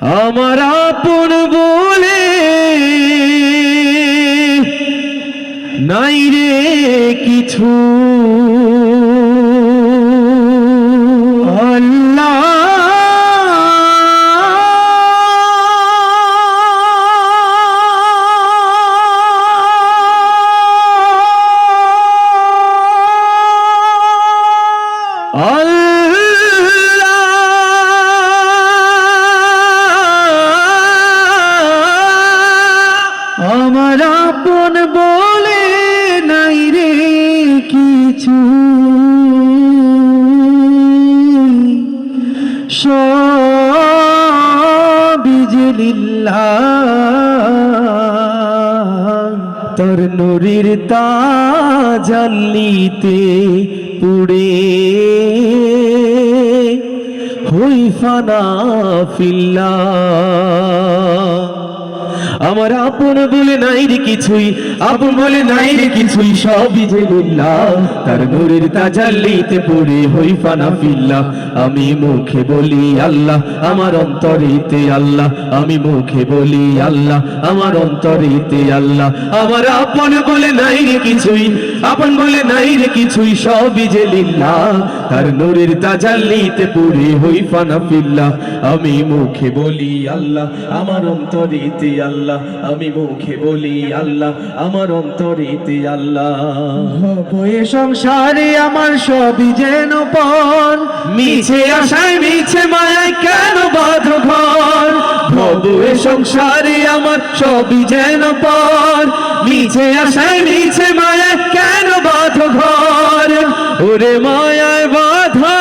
আমার আপন বলে নাই রে কিছু। আল্লাহ। আমার আপন বলে নাই রে কিছু। তোর নুরির তাজাল্লিতে পুড়ে। হই ফানা ফিল্লা। আমার আপন বলে নাই রে কিছুই, আপন বলে নাই রে কিছুই, সবই যে লিল্লাহ তার নূরের তাজাল্লিতে পড়ে হই ফানা ফিল্লা আমি মুখে বলি আল্লাহ, আমার অন্তরেতে আল্লাহ। আমি মুখে বলি আল্লাহ, আমার অন্তরেতে আল্লাহ। আমার আপন বলে নাই রে কিছুই আপন বলে নাই রে কিছুই সবই যে লিল্লাহ তার নূরের তাজাল্লিতে পড়ে হই ফানা ফিল্লা আমি মুখে বলি আল্লাহ আমার অন্তরেতে আল্লাহ। আমি মুখে বলি আল্লাহ আমার অন্তরেতে আল্লাহ। বয়ে সংসারে আমার সবই যেন পণ। মিছে আশায় মিছে মায়ায় কেন বাধ ঘর? ভবে সংসারে আমার সবই যেন পর। নিচে আসায় নিচে মায়া কেন বাধ ঘর? ওরে মায়ায় বাধা।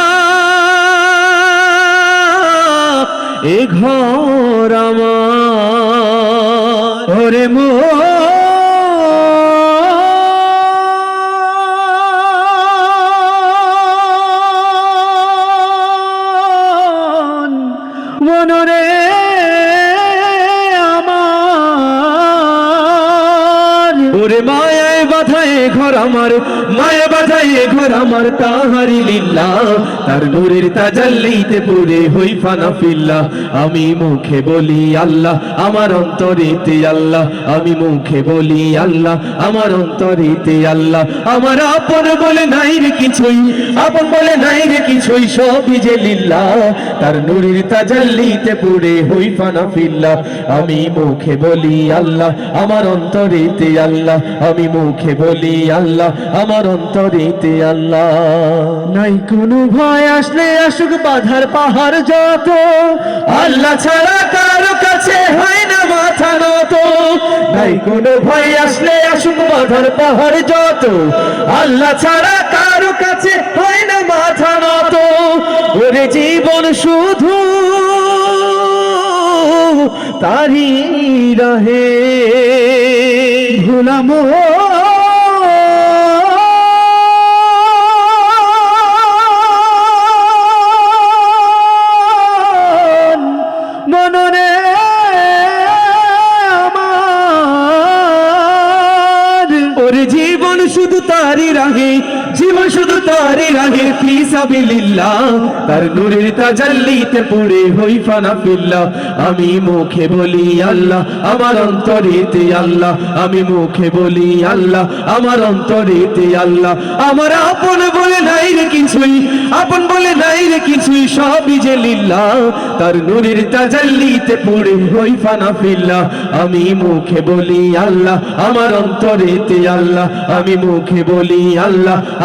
এ ঘর আমার। ওরে মো আমার ওরে মায়ায় বাধায় ঘর আমার, মায়া বাধায় ঘর আমার তাহারি লিল্লা তার নূরের তাজাল্লিতে পড়ে হই ফানা ফিল্লা আমি মুখে বলি আল্লাহ, আমার অন্তরেতে আল্লাহ। আমি মুখে বলি আল্লাহ, আমার অন্তরেতে আল্লাহ। আমার আপন বলে নাই রে কিছুই, আপন বলে নাই রে কিছুই, সবই যে লিল্লা তার নূরের তাজাল্লিতে পড়ে হই ফানা ফিল্লা আমি মুখে বলি আল্লাহ, আমার অন্তরেতে আল্লাহ। আমি মুখে বলি আল্লাহ আমার অন্তরেতে আল্লাহ। নাই কোনো ভয় আসলে আসুক বাধার পাহাড় যত। আল্লাহ ছাড়া কারও কাছে হয় না মাথা নত। নাই কোনো ভয় আসলে আসুক বাধার পাহাড় যত। আল্লাহ ছাড়া কারও কাছে হয় না মাথা নত। ওরে জীবন শুধু তারি রহে। ভুলামো তারি রাগে জীবন শুধু তারি রাগে ফিসাবিলিল্লাহ তার নূরের তাজাল্লিতে পড়ে হই ফানা ফিল্লা আমি মুখে বলি আল্লাহ, আমার অন্তরেতে আল্লাহ। আমি মুখে বলি আল্লাহ, আমার অন্তরেতে আল্লাহ। আমার আপন বলে নাই রে কিছুই, আপন বলে নাই রে কিছুই, সবই যে লিল্লা তার নূরের তাজাল্লিতে পড়ে হই ফানা ফিল্লা আমি মুখে বলি আল্লাহ, আমার অন্তরেতে আল্লাহ। আমি মুখে বলি আল্লাহ